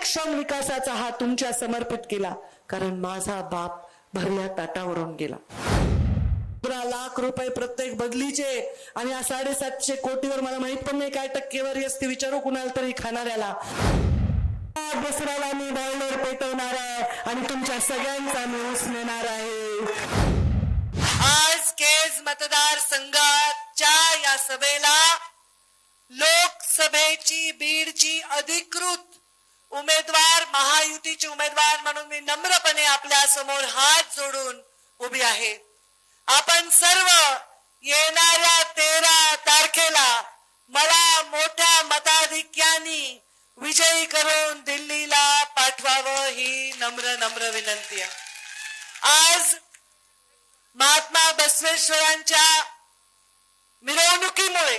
क्षण विकासाचा हा तुमच्या समर्पित केला कारण माझा बाप भरल्या ताटावरून गेला. लाख रुपये प्रत्येक बदलीचे आणि या साडेसातशे कोटीवर मला माहीत पण नाही काय टक्केवारी असते विचारू कुणाला तरी खाणाऱ्याला. दसऱ्याला मी बॉयलर पेटवणार आहे आणि तुमच्या सगळ्यांचा मी नेणार आहे. आज केज मतदार संघाच्या या सभेला लोकसभेची बीडची अधिकृत उमेदवार महायुतीचे उमेदवार म्हणून मी नम्रपणे आपल्यासमोर हात जोडून उभी आहे. आपण सर्व येणाऱ्या तेरा तारखेला मला मोठ्या मताधिक्यानी विजयी करून दिल्लीला पाठवावं ही नम्र नम्र विनंती आहे. आज महात्मा बसवेश्वरांच्या मिरवणुकीमुळे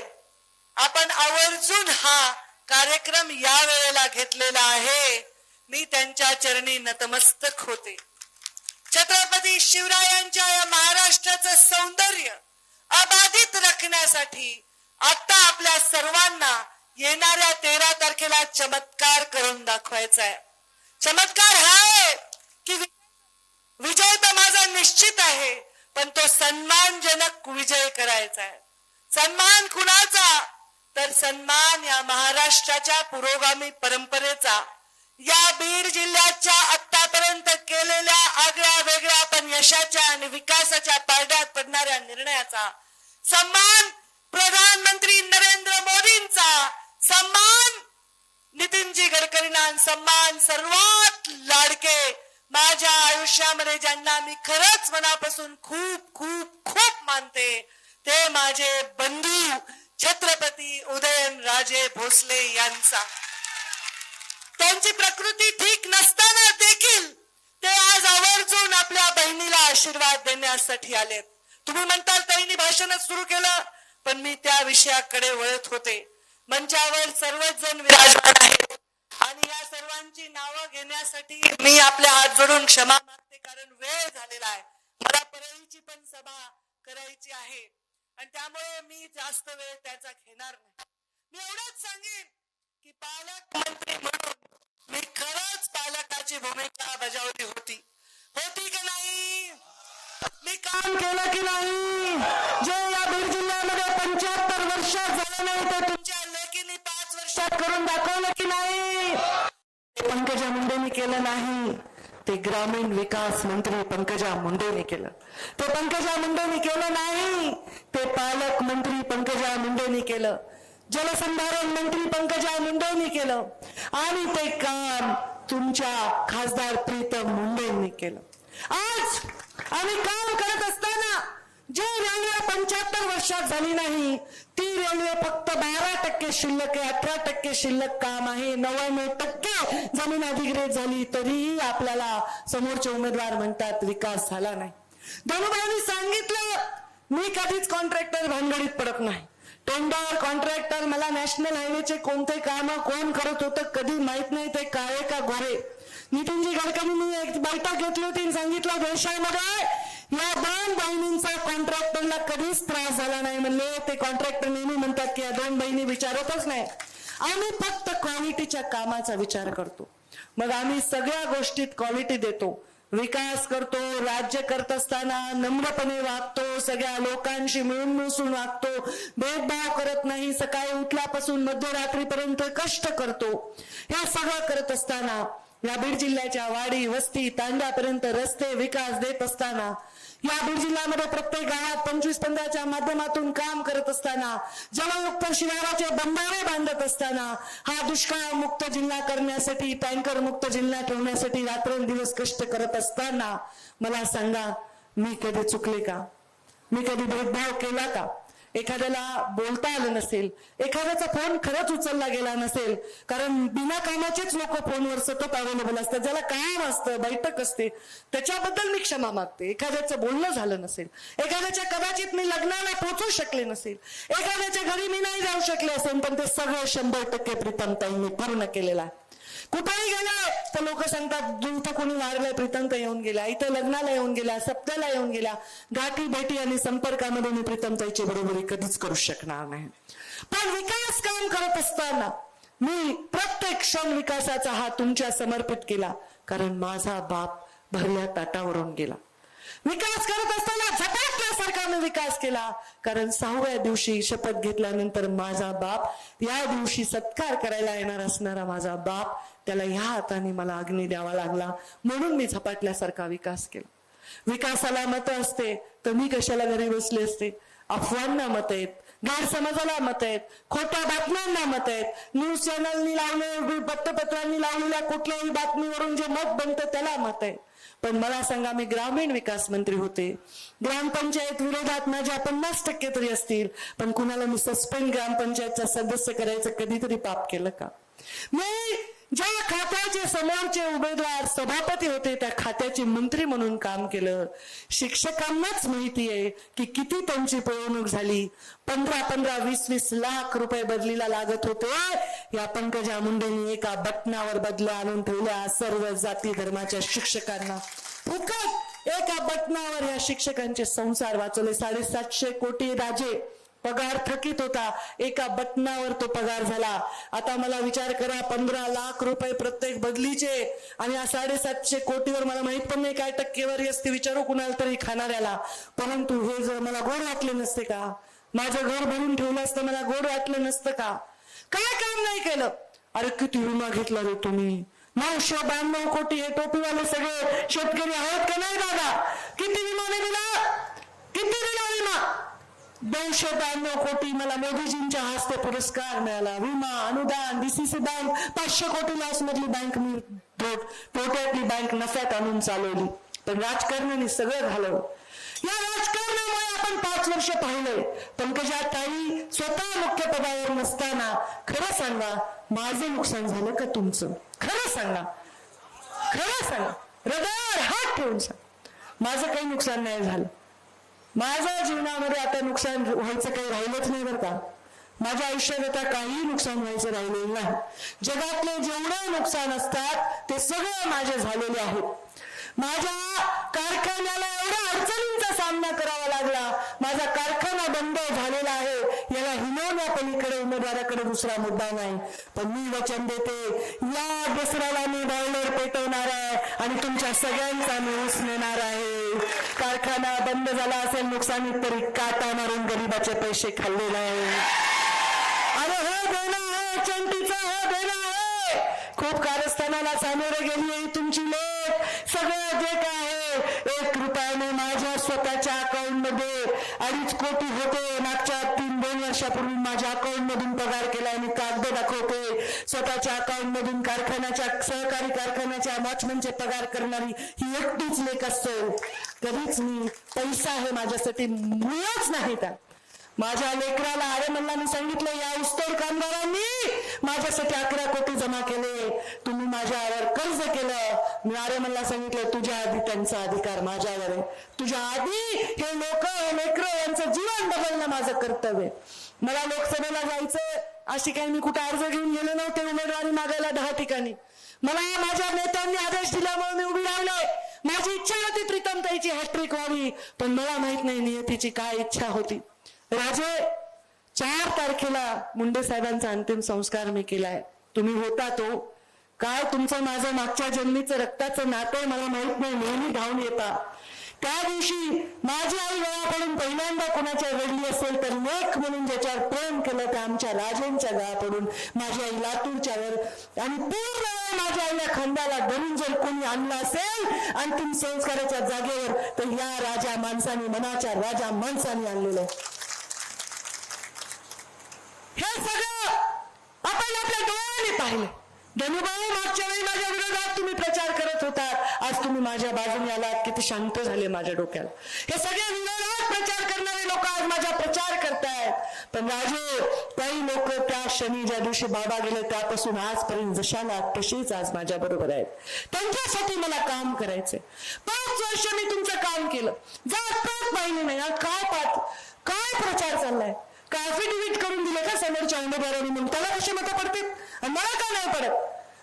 आपण आवर्जून हा कार्यक्रम या वेळेला घेतलेला आहे. मी त्यांच्या चरणी नतमस्तक होते. छत्रपती शिवरायांच्या या महाराष्ट्राचं सौंदर्य अबाधित राखण्यासाठी आता आपल्या सर्वांना येणाऱ्या तेरा तारखेला चमत्कार करून दाखवायचा आहे. चमत्कार हा आहे की विजय तर माझा निश्चित आहे पण तो सन्मानजनक विजय करायचा आहे. सन्मान कुणाचा? तर सन्मान या महाराष्ट्राच्या पुरोगामी परंपरेचा या बीड जिल्ह्याच्या आतापर्यंत केलेल्या आगळ्या वेगळ्या पण यशाच्या आणि विकासाच्या पारड्यात पडणाऱ्या निर्णयाचा सन्मान प्रधानमंत्री नरेंद्र मोदींचा सन्मान नितीनजी गडकरींना सन्मान सर्वात लाडके माझ्या आयुष्यामध्ये ज्यांना मी खरंच मनापासून खूप खूप खूप मानते ते माझे बंधू छत्रपती उदयन राजे भोसले यांचा. त्यांची प्रकृती ठीक नसताना देखील ते आज आवर्जून आपल्या बहिणीला आशीर्वाद देण्यासाठी आलेत. तुम्ही म्हणताल त्यांनी भाषणच सुरू केलं पण मी त्या विषयाकडे वळत होते. मंचावर सर्वच जण विराजमान आहेत. आणि या सर्वांची नावं घेण्यासाठी मी आपल्या हात जोडून क्षमा मागते कारण वेळ झालेला आहे. मला परळीची पण सभा करायची आहे. आणि त्यामुळे मी जास्त वेळ त्याचा घेणार नाही. मी एवढंच सांगेन की पालक मंत्री म्हणून मी खरंच पालकाची भूमिका बजावली होती. होती की नाही? मी काम केलं की नाही? जे या बीड जिल्ह्यामध्ये पंच्याहत्तर वर्षात झालं नाही ते तुमच्या लेखीने पाच वर्षात करून दाखवलं की नाही? पंकजा मुंडेनी केलं नाही. ते ग्रामीण विकास मंत्री पंकजा मुंडेने केलं. ते पंकजा मुंडेने केलं नाही. ते पालक मंत्री पंकजा मुंडेने केलं. जलसंधारण मंत्री पंकजा मुंडेंनी केलं. आणि ते काम तुमच्या खासदार प्रीतम मुंडेंनी केलं. आज आम्ही काम करत असताना जी रेल्वे पंच्याहत्तर वर्षात झाली नाही ती रेल्वे फक्त बारा टक्के शिल्लक आहे अठरा टक्के शिल्लक काम आहे नव्याण्णव टक्के जमीन अधिग्रहित झाली तरीही आपल्याला समोरचे उमेदवार म्हणतात विकास झाला नाही. धनुभाईंनी सांगितलं मी कधीच कॉन्ट्रॅक्टर भानगडीत पडत नाही. टेंडर कॉन्ट्रॅक्टर मला नॅशनल हायवेचे कोणते काम कोण करत होतं कधी माहीत नाही ते काळे का गोरे. नितीनजी गडकरींनी एक बैठक घेतली होती सांगितलं देशामध्ये या दोन बहिणींचा कॉन्ट्रॅक्टरला कधीच त्रास झाला नाही. म्हणले ते कॉन्ट्रॅक्टर नेहमी म्हणतात की या दोन बहिणी विचारतच नाही आम्ही फक्त क्वालिटीच्या कामाचा विचार करतो. मग आम्ही सगळ्या गोष्टीत क्वालिटी देतो. विकास करतो राज्य करत असताना नम्रपणे वागतो सगळ्या लोकांशी मिळून मिसळून वागतो. भेदभाव करत नाही सकाळी उठल्यापासून मध्यरात्रीपर्यंत कष्ट करतो. हे सगळं करत असताना या बीड जिल्ह्याच्या वाडी वस्ती तांड्यापर्यंत रस्ते विकास देत असताना या बीड जिल्ह्यामध्ये प्रत्येक गावात पंचवीस पंधराच्या माध्यमातून काम करत असताना जलयुक्त शिवाराचे बंधारे बांधत असताना हा दुष्काळ मुक्त जिल्हा करण्यासाठी टँकर मुक्त जिल्हा ठेवण्यासाठी रात्रंदिवस कष्ट करत असताना मला सांगा मी कधी चुकले का? मी कधी भेदभाव केला का? एखाद्याला बोलता आलं नसेल एखाद्याचा फोन खरंच उचलला गेला नसेल कारण बिना कामाचेच लोक फोनवर सतत अवेलेबल असतात ज्याला काम असतं बैठक असते त्याच्याबद्दल मी क्षमा मागते. एखाद्याचं बोलणं झालं नसेल एखाद्याच्या कदाचित मी लग्नाला पोहोचू शकले नसेल एखाद्याच्या घरी मी नाही जाऊ शकले असेल पण ते सगळं शंभर टक्के प्रीतमताईंनी पूर्ण केलेलं आहे. कुठेही गेलं तर लोक सांगतात इथं कोणी वारलंय प्रीतमता येऊन गेला. इथं लग्नाला येऊन गेला सप्ताला येऊन गेला. गाठी भेटी आणि संपर्कामध्ये मी प्रीतमताईची बरोबरी कधीच करू शकणार नाही. पण विकास काम करत असताना मी प्रत्येक क्षण विकासाचा हा तुमच्या समर्पित केला कारण माझा बाप भरल्या ताटावरून गेला. विकास करत असताना झपाटल्यासारखा मी विकास केला कारण सहाव्या दिवशी शपथ घेतल्यानंतर माझा बाप या दिवशी सत्कार करायला येणार असणारा माझा बाप त्याला ह्या हाताने मला अग्नी द्यावा लागला. म्हणून मी झपाटल्यासारखा विकास केला. विकासाला मत असते तर मी कशाला घरी बसले असते? अफवांना मत आहेत गैरसमजाला मत आहेत खोट्या बातम्यांना मत आहेत. न्यूज चॅनलनी लावले वृत्तपत्रांनी लावलेल्या कुठल्याही बातमीवरून जे मत बनतं त्याला मत आहे पण मला सांगा मी ग्रामीण विकास मंत्री होते. ग्रामपंचायत विरोधात माझ्या पन्नास टक्के तरी असतील पण कुणाला मी सस्पेंड ग्रामपंचायतचा सदस्य करायचं कधीतरी पाप केलं का? मी ज्या खात्याचे समोरचे उमेदवार सभापती होते त्या खात्याचे मंत्री म्हणून काम केलं. शिक्षकांनाच माहिती आहे की किती त्यांची पिळवणूक झाली. पंधरा पंधरा वीस वीस लाख रुपये बदलीला लागत होते. या पंकजा मुंडेंनी एका बटनावर बदल्या आणून ठेवल्या सर्व जाती धर्माच्या शिक्षकांना. फुकट एका बटनावर या शिक्षकांचे संसार वाचवले. साडेसातशे कोटी राजे पगार थकीत होता. एका बटनावर तो पगार झाला. आता मला विचार करा पंधरा लाख रुपये प्रत्येक बदलीचे आणि या साडेसातशे कोटीवर मला माहीत पण नाही काय टक्केवारी असते. विचारू कुणाला तरी खाणाऱ्याला. परंतु हे जर मला गोड वाटले नसते का? माझं घर भरून ठेवलं असतं मला गोड वाटलं नसतं का? काय काम नाही केलं? अरे किती विमा घेतला रे तुम्ही. नऊशे ब्याण्णव कोटी हे टोपीवाले सगळे शेतकरी आहेत का नाही दादा? किती विमाने दिला? किती दिला विमा? दोनशे ब्याण्णव कोटी मला मोदीजींच्या हस्ते पुरस्कार मिळाला. विमा अनुदान डीसीसी बँक पाचशे कोटी लॉस मधली बँक मी तोट्यातली बँक नफ्यात आणून चालवली. पण राजकारणाने सगळं घालवलं. या राजकारणामुळे आपण पाच वर्ष पाहिले. पंकजा ताई स्वतः मुख्य पदावर नसताना खरं सांगा माझं नुकसान झालं का तुमचं? खरं सांगा. खरं सांगा. हृदयावर हात ठेवून सांग. माझं काही नुकसान नाही झालं. माझ्या जीवनामध्ये आता नुकसान व्हायचं काही राहिलंच नाही बरं का. माझ्या आयुष्यात आता काही नुकसान व्हायचं राहिलेलं नाही. जगातले जेवढे नुकसान असतात ते सगळे माझे झालेले आहेत माझ्या कारखान्याला एवढ्या अडचणींचा सामना करावा लागला. माझा कारखाना बंद झालेला आहे. याला हिनवण्या पलीकडे उमेदवाराकडे दुसरा मुद्दा नाही. पण मी वचन देते या दसऱ्याला मी बॉयलर पेटवणार आहे आणि तुमच्या सगळ्यांचा मी ऊस नेणार आहे. कारखाना बंद झाला असेल नुकसानीत तरी काटा मारून गरीबाचे पैसे खाल्लेले आहे. अरे हो देणं आहे चंटीचं हो देणं खूप कारस्थानाला सामोरे गेली आहे तुमची लेख. सगळं जे काय आहे एक रुपयाने माझ्या स्वतःच्या अकाउंटमध्ये अडीच कोटी होते. मागच्या तीन दोन वर्षापूर्वी माझ्या अकाउंट मधून पगार केला आणि कागद दाखवते. स्वतःच्या अकाउंट मधून कारखान्याच्या सहकारी कारखान्याच्या वॉचमनचे पगार करणारी ही एकटीच लेख असतो. कधीच मी पैसा हे माझ्यासाठी मुळच नाही का माझ्या लेकराला अरे मला मी सांगितलं या उस्तोड कामगारांनी माझ्यासाठी अकरा कोटी जमा केले. तुम्ही माझ्यावर कर्ज केलं. मी अरे मला सांगितलं तुझ्या आधी त्यांचा अधिकार माझ्यावर आहे. तुझ्या आधी हे लोक हे लेकर यांचं जीवन बदलणं माझं कर्तव्य मला लोकसभेला जायचं अशी काही मी कुठे अर्ज घेऊन गेले नव्हते उमेदवारी मागायला दहा ठिकाणी. मला माझ्या नेत्यांनी आदेश दिल्यामुळे मी उभी राहिले माझी इच्छा होती प्रीतम ताईची हॅट्रिक व्हावी पण मला माहीत नाही नियतीची काय इच्छा होती. राजे चार तारखेला मुंडे साहेबांचा अंतिम संस्कार मी केलाय. तुम्ही होता तो. काय तुमचं माझं मागच्या जन्मीचं रक्ताचं नातं आहे मला माहीत नाही नेहमी धावून येता. त्या दिवशी माझी आई गळा पहिल्यांदा कोणाच्या रडली असेल तर लेख म्हणून ज्याच्यावर प्रेम केलं त्या आमच्या राजेंच्या गळापडून माझी आई लातूरच्या वर. आणि पूर्ण माझ्या आईला खंडाला धरून जर कोणी आणलं असेल अंतिम संस्काराच्या जागेवर तर या राजा माणसाने मनाच्या राजा माणसाने आणलेलं आहे. हे सगळं आपण आपल्या डोळ्याने पाहिलं. धनुभाऊ मागच्या वेळी माझ्या विरोधात तुम्ही प्रचार करत होता. आज तुम्ही माझ्या बाजूने आलात. किती शांत झाले माझ्या डोक्याला. हे सगळे विरोधात प्रचार करणारे लोक आज माझा प्रचार करतायत. पण राजे काही लोक त्या शनी ज्या दिवशी बाबा गेले त्यापासून आजपर्यंत जशाला तशीच आज माझ्या बरोबर आहेत. त्यांच्यासाठी मला काम करायचंय. पाच वर्ष मी तुमचं काम केलं. जात पाच नाही. आज काय पाच काय प्रचार चाललाय? का ऍफिडेव्हिट करून दिले का समोरच्या उमेदवारांनी म्हणून? त्याला कशी मतं पडतील? आणि मला का नाही पडत?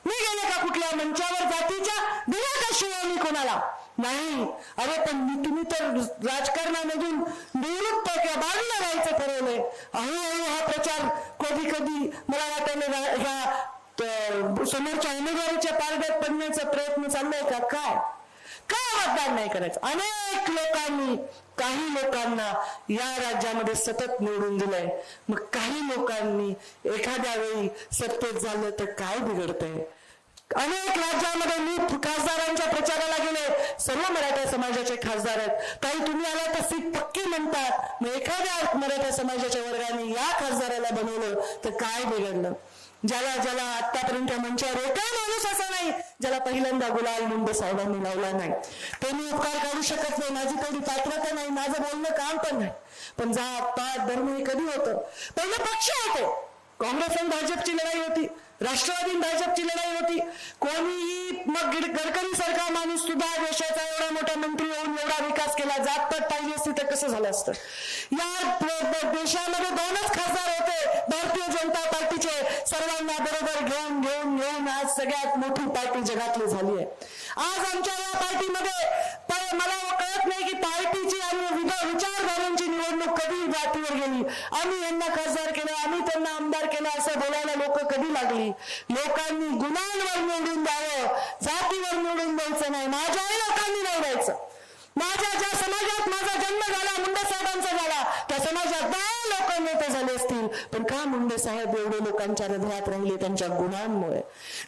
मी गेले का कुठल्या मंचावर जातीच्या? दिल्या का शिवाय मी कोणाला? नाही. अरे पण मी तुम्ही तर राजकारणामधून निवृत्त किंवा बाजूला राहायचं ठरवलंय. हळूहळू हा प्रचार कधी कधी मला वाटायला ह्या समोरच्या उमेदवारीच्या पारड्यात पडण्याचा प्रयत्न चाललाय का? काय? का मतदान नाही करायचं? अनेक लोकांनी काही लोकांना या राज्यामध्ये सतत निवडून दिलंय. मग काही लोकांनी एखाद्या वेळी सत्तेत झालं तर काय बिघडतंय? अनेक राज्यामध्ये मी खासदारांच्या प्रचाराला गेले. सर्व मराठा समाजाचे खासदार आहेत. काही तुम्ही आला तर सीट पक्की म्हणतात. मग एखाद्या मराठा समाजाच्या वर्गाने या खासदाराला बनवलं तर काय बिघडलं? ज्याला ज्याला आतापर्यंत मंचावर एकही माणूस असा नाही ज्याला पहिल्यांदा गुलाल मुंड साहेबांनी लावला नाही. ते मी उपकार काढू शकत नाही माझी तेवढी पात्रता नाही माझं बोलणं काम पण नाही. पण जात पात धर्म हे कधी होतं? पहिले पक्ष होते. काँग्रेस आणि भाजपची लढाई होती. राष्ट्रवादी भाजपची लढाई होती. कोणीही मग गडकरी सरकार माणूस सुद्धा देशाचा एवढा मोठा मंत्री होऊन एवढा विकास केला जातपात पाहिजे असती तर कसं झालं असतं? या देशामध्ये दोनच सगळ्यात मोठी पार्टी जगातली झाली आहे. आज आमच्या या पार्टीमध्ये मला कळत नाही की पार्टीची आणि विचारधारांची निवडणूक कधी जातीवर गेली. आम्ही यांना खासदार केलं आम्ही त्यांना आमदार केलं असं बोलायला लोक कधी लागली? लोकांनी गुणांवर निवडून द्यावं जातीवर निवडून द्यायचं नाही माझ्याही लोकांनी निवडायचं माझ्या ज्या समाजात माझा जन्म झाला मुंडा साहेबांचा झाला त्या समाजात दहा लोक नेते झाले असतील पण का मुंडे साहेब एवढे लोकांच्या हृदयात राहिले त्यांच्या गुणांमुळे.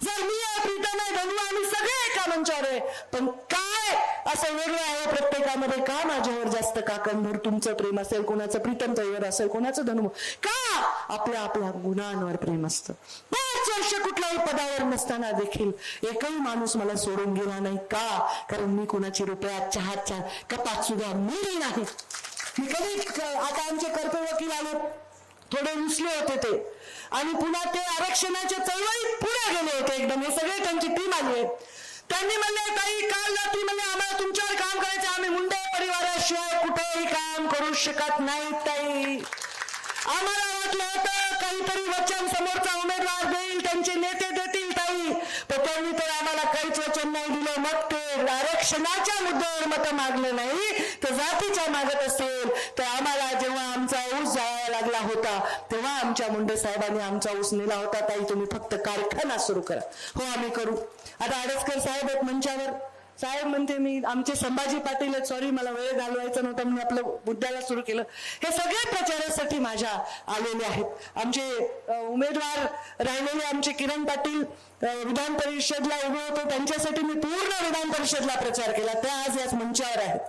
जर मी आहे प्रीतम आहे धनु आम्ही सगळे एका मंचावर आहे. पण काय असं वेगळं आहे प्रत्येकामध्ये? का माझ्यावर जास्त काकणभर तुमचं प्रेम असेल कोणाचं प्रीतम तैवर असेल कोणाचं धनु का आपल्या आपल्या गुणांवर प्रेम असतं? वर्ष कुठल्याही पदावर नसताना देखील एकही माणूस मला सोडून गेला नाही. का? कारण मी कुणाची रुपयात चहाच्या कपात सुद्धा मिळली नाही. मी कधी आता आमचे कर्तव्य वकील आले. थोडे रुसले होते ते. आणि पुन्हा ते आरक्षणाच्या चळवळीत पुढे गेले होते एकदम. हे सगळे त्यांची टीम आली आहे त्यांनी म्हणले काही काल रात्री म्हणले आम्हाला तुमच्यावर काम करायचं आम्ही मुंडे परिवाराशिवाय कुठेही काम करू शकत नाही ताई. आम्हाला वाटलं होतं काहीतरी वचन समोरचा उमेदवार देईल त्यांचे नेते देतील ताई. पण त्यांनी तर आम्हाला काहीच वचन नाही दिलं. मग ते आरक्षणाच्या मुद्द्यावर मतं मागलं नाही तर जातीच्या मागत असेल तर आम्हाला जेव्हा आमचा ऊस जाळायला लागला होता तेव्हा आमच्या मुंडे साहेबांनी आमचा ऊस नेला होता. ताई तुम्ही फक्त कारखाना सुरू करा. हो आम्ही करू. आता आडसकर साहेब आहेत मंचावर. साहेब म्हणते मी आमचे संभाजी पाटील आहेत सॉरी मला वेळ घालवायचा नव्हता म्हणून आपलं मुद्द्याला सुरू केलं. हे सगळे प्रचारासाठी माझ्या आलेले आहेत. आमचे उमेदवार राहिलेले आमचे किरण पाटील विधान परिषदला उभे होते. त्यांच्यासाठी मी पूर्ण विधान परिषदला प्रचार केला. त्या आज याच मंचावर आहेत.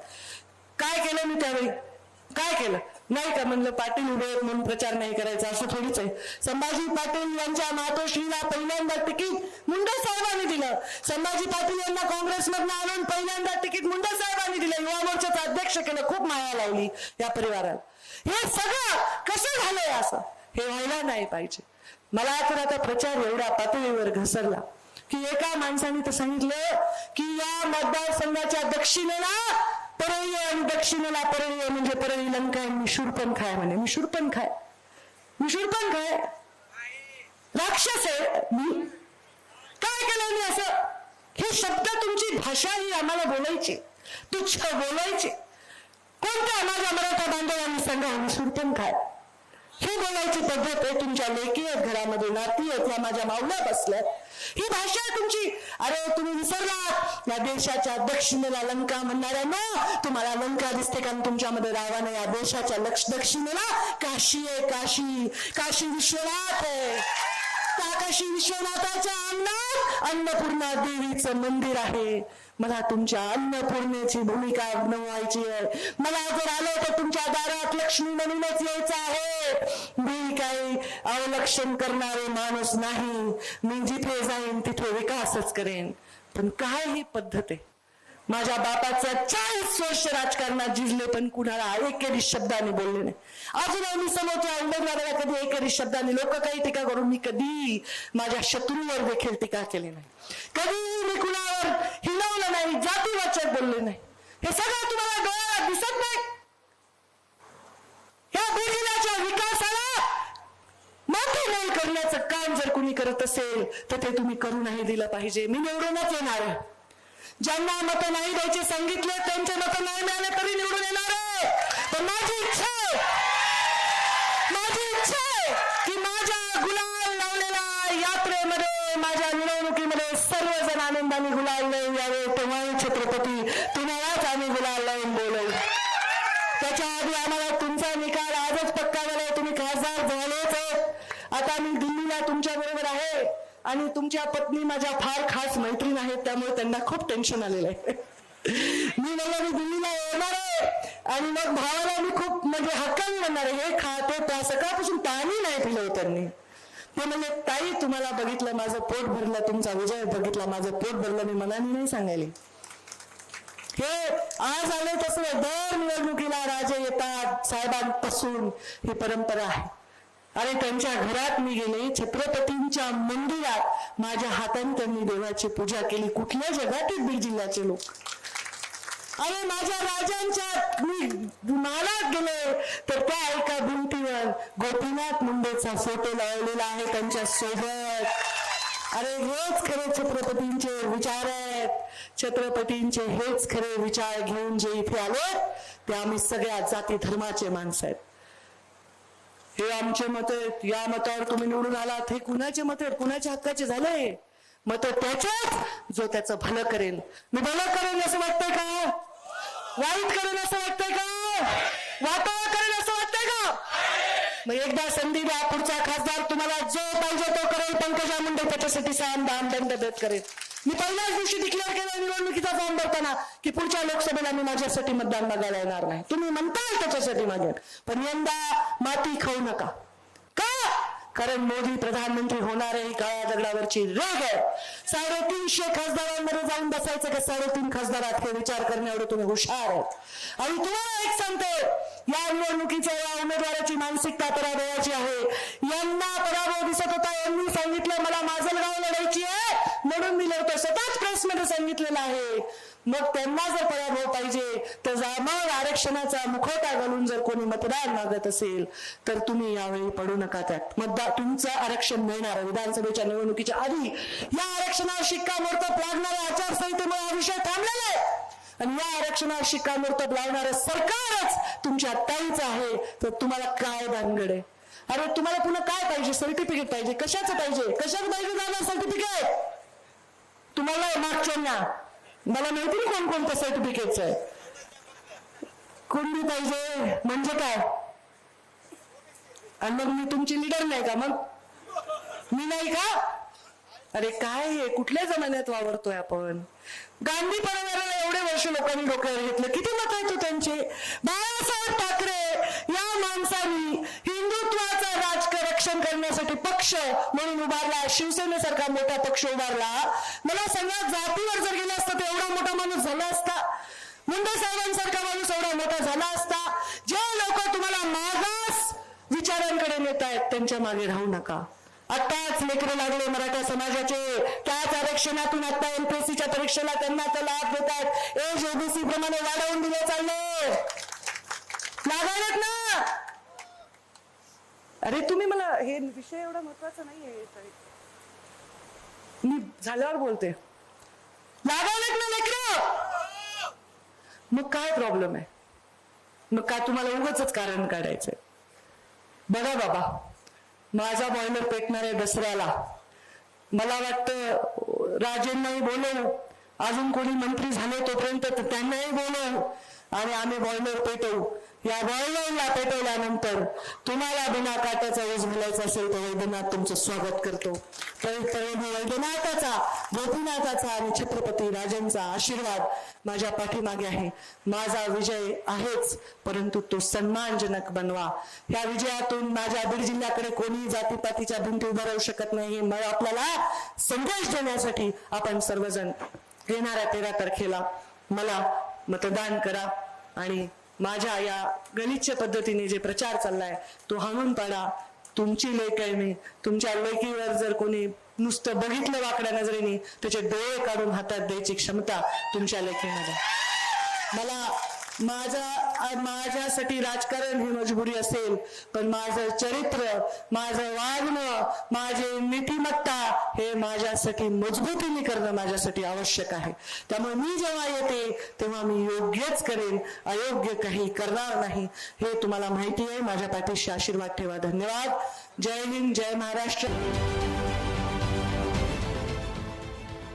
काय केलं मी त्यावेळी? काय केलं? नाही का म्हणलं पाटील उभे आहेत म्हणून प्रचार नाही करायचा असं थोडीच आहे. संभाजी पाटील यांच्या मातोश्रीला पहिल्यांदा तिकीट मुंडे साहेबांनी दिलं. संभाजी पाटील यांना काँग्रेसमधनं आणून पहिल्यांदा तिकीट मुंडे साहेबांनी दिलं. युवा मोर्चाचा अध्यक्ष केलं खूप माया लावली या परिवारात हे सगळं कसं झालंय असं? हे व्हायला नाही पाहिजे. मला तर आता प्रचार एवढ्या पातळीवर घसरला की एका माणसाने तर सांगितलं की या मतदारसंघाच्या दक्षिणेला परळी आणि दक्षिणेला परळी म्हणजे परळी लंका आहे मिशूर पण खाय म्हणे. मिशूर पण खाय. मिशूर पण खाय. राक्षस आहे. मी काय केलं मी असं? हे शब्द तुमची भाषा ही आम्हाला बोलायची. तुच्छ बोलायची. कोणत्या माझ्या मराठा बांधवांनी सांगा मिशूर पण खाय. ही बोलायची पद्धत आहे तुमच्या लेकी आहेत घरामध्ये नाती आहेत या माझ्या मावल्या बसल्यात. ही भाषा तुमची. अरे तुम्ही विसरलात. या देशाच्या दक्षिणेला लंका म्हणणाऱ्यांना तुम्हाला लंका दिसते का? तुमच्यामध्ये राहावा या देशाच्या लक्ष दक्षिणेला काशी आहे काशी. काशी विश्वनाथ आहे. काशी विश्वनाथाच्या अंगणात अन्नपूर्णा देवीचं मंदिर आहे. मला तुमच्या अन्नपूर्णेची भूमिका निभावायची आहे. मला जर आलं तर तुमच्या दारात लक्ष्मी म्हणूनच यायचं आहे. मी काही अवलक्षण करणारे माणूस नाही. मी जिथे जाईन तिथे विकासच करेन. पण काय ही पद्धत आहे? माझ्या बापाचं चाळीस वर्ष राजकारणात जिजले पण कुणाला एकेरी शब्दाने बोलले नाही. अजूनही मी समोरच्या उमेदवाराला कधी एकेरी शब्दाने लोक काही टीका करून मी कधी माझ्या शत्रूवर देखील टीका केली नाही. कधी मी कुणावर हिलवलं नाही जातीवाचक बोलले नाही. हे सगळं तुम्हाला डोळ्याला दिसत नाही. या जिल्ह्याच्या विकासाला मोठे करण्याचं काम जर कुणी करत असेल तर ते तुम्ही करू नाही दिलं पाहिजे. मी निवडूनच येणार आहे. ज्यांना मत नाही द्यायचे सांगितले त्यांचे मत नाही मिळाले तरी निवडून येणार आहे. पण माझी इच्छा आहे माझी इच्छा आहे की माझ्या गुलाल लावलेला यात्रेमध्ये माझ्या निवडणुकीमध्ये सर्वजण आनंदाने गुलाल लावून यावे तेव्हाही छत्रपती तुम्हालाच आम्ही गुलाल लावून बोलव. त्याच्या आधी आम्हाला तुमचा निकाल आजच पक्का झालाय तुम्ही खासदार झालेच आहेत. आता मी दिल्लीला तुमच्या बरोबर आहे. आणि तुमच्या पत्नी माझ्या फार खास मैत्रीण आहेत त्यामुळे त्यांना खूप टेन्शन आलेलं आहे. मी मला मी दिल्लीला येणार आहे आणि मग भावाला मी खूप म्हणजे हक्काने म्हणणार आहे हे खा ते प्या सकाळपासून पाणी नाही पिलं त्यांनी ते म्हणजे ताई तुम्हाला बघितलं माझं पोट भरलं तुमचा विजय बघितला माझं पोट भरलं मी मनाने नाही सांगायले. हे आज आले तसं दर निवडणुकीला राजे येतात साहेबांपासून ही परंपरा आहे. आणि त्यांच्या घरात मी गेले छत्रपतींच्या मंदिरात माझ्या हाताने त्यांनी देवाची पूजा केली. कुठल्या जगातील बीड जिल्ह्याचे लोक? अरे माझ्या राजांच्या मी महालात गेले तर त्या एका भिंतीवर गोपीनाथ मुंडेचा फोटो लावलेला आहे त्यांच्यासोबत. अरे हेच खरे छत्रपतींचे विचार आहेत. छत्रपतींचे हेच खरे विचार घेऊन जे इथे आले ते आम्ही सगळ्या जाती धर्माचे माणसं आहेत. हे आमचे मत आहेत. या मतावर तुम्ही निवडून आलात. हे कुणाचे मत आहेत? कुणाच्या हक्काचे झाले मत त्याच्याच जो त्याचं भलं करेल. मी भलं करेल असं वाटतंय का? वाईट करेल असं वाटतंय का? वाटावं करेल असं वाटतंय का? मग एकदा संधी द्या पुढचा खासदार तुम्हाला जो पाहिजे तो करेल. पंकजा मुंडे त्याच्यासाठी साम दाम दंड देत करेल. मी पहिल्याच दिवशी डिक्लेअर केलं निवडणुकीचा फॉर्म भरताना की पुढच्या लोकसभेला मी माझ्यासाठी मतदान बघायला येणार नाही. तुम्ही म्हणताय त्याच्यासाठी माझ्या पण यंदा माती खाऊ नका. का? कारण मोदी प्रधानमंत्री होणार आहे काळ्या दगडावरची रेग आहे. साडेतीनशे खासदारांमध्ये जाऊन बसायचं का साडेतीन खासदारात? हे विचार करण्यावर तुम्ही हुशार आहेत. आणि तुम्हाला एक सांगतो या निवडणुकीच्या या उमेदवाराची मानसिकता पराभवाची आहे. यांना पराभव दिसत होता यांनी सांगितलं मला माजलगाव लढायची आहे. म्हणून मी लढतो. स्वतःच प्रेसमध्ये सांगितलेलं आहे. मग त्यांना जर पराभव पाहिजे तर जा- मग आरक्षणाचा मुखवटा घालून जर कोणी मतदान मागत असेल तर तुम्ही यावेळी पडू नका त्यात. मतदार तुमचं आरक्षण मिळणार विधानसभेच्या निवडणुकीच्या आधी या आरक्षणावर शिक्कामोर्तब लागणाऱ्या आचारसंहितेमुळे हा विषय थांबलेला आहे. आणि या आरक्षणावर शिक्कामोर्तब लावणारं सरकारच तुमच्या ताईच आहे तर तुम्हाला काय भानगड आहे? अरे तुम्हाला पुन्हा काय पाहिजे? सर्टिफिकेट पाहिजे. कशाचं पाहिजे? कशाचं पाहिजे? जाणार सर्टिफिकेट? तुम्हाला मागच्यांना मला माहिती कोण कोणत्या सर्टिफिकेटच आहे. कुंडी पाहिजे? म्हणजे काय? आणि मग मी तुमची लिडर नाही का मग? मी नाही का? अरे काय हे? कुठल्या जमान्यात वावरतोय आपण? गांधी परिवाराला एवढे वर्ष लोकांनी डोक्यावर घेतलं. किती मत आहेत हो त्यांचे? बाळासाहेब ठाकरे या माणसांनी पक्ष म्हणून उभारला. शिवसेनेसारखा मोठा पक्ष उभारला. मला सांगा जातीवर जर गेला असता तर एवढा मोठा माणूस झाला असता? मुंडे साहेबांसारखा माणूस एवढा मोठा झाला असता? जे लोक तुम्हाला मागास विचारांकडे नेत आहेत त्यांच्या मागे राहू नका. आत्ताच लेकरं लागले मराठा समाजाचे. त्याच आरक्षणातून आता एमपीएससीच्या परीक्षेला त्यांना तो लाभ देतात एज ओबीसी प्रमाणे वाढवून दिले चालले. लागायलात ना? अरे तुम्ही मला हे विषय एवढा महत्त्वाचा नाहीये मी झाल्यावर बोलते. लागायलात ना लेकर! मग काय प्रॉब्लेम आहे? मग काय तुम्हाला उगाच कारण काढायचंय? बघा बाबा माझा बॉयलर पेटणार आहे दसऱ्याला मला वाटतं राजेंनाही बोलवू. अजून कोणी मंत्री झाले तोपर्यंत तर त्यांनाही बोलवू. आणि आम्ही बॉयलर पेटवू. या बॉयलरला पेटवल्यानंतर तुम्हाला बिना काट्याचा ऊस घालायचा असेल तर वैद्यनाथ तुमचं स्वागत करतो. वैद्यनाथाचा गोपीनाथाचा आणि छत्रपती राजांचा आशीर्वाद माझ्या पाठीमागे आहे. माझा विजय आहेच परंतु तो सन्मानजनक बनवा. या विजयातून माझ्या बीड जिल्ह्याकडे कोणी जातीपातीच्या भिंती उभारवू राहू शकत नाही मग आपल्याला संदेश देण्यासाठी आपण सर्वजण येणाऱ्या तेरा तारखेला मला मतदान करा आणि माझ्या या गलिच्छ पद्धतीने जे प्रचार चाललाय तो हाणून पाडा तुमची लेख आहे मी तुमच्या लेखीवर जर कोणी नुसतं बघितलं वाकड्या नजरेने त्याचे डोळे काढून हातात द्यायची क्षमता तुमच्या लेखीमध्ये मला माझा माझ्यासाठी राजकारण ही मजबुरी असेल पण माझं चरित्र माझं वागणं माझे नीतिमत्ता हे माझ्यासाठी मजबूतीने करणं माझ्यासाठी आवश्यक आहे. त्यामुळे मी जेव्हा येते तेव्हा मी योग्यच करेन अयोग्य काही करणार नाही हे तुम्हाला माहिती आहे. माझ्या पाठीशी आशीर्वाद ठेवा. धन्यवाद. जय हिंद जय महाराष्ट्र.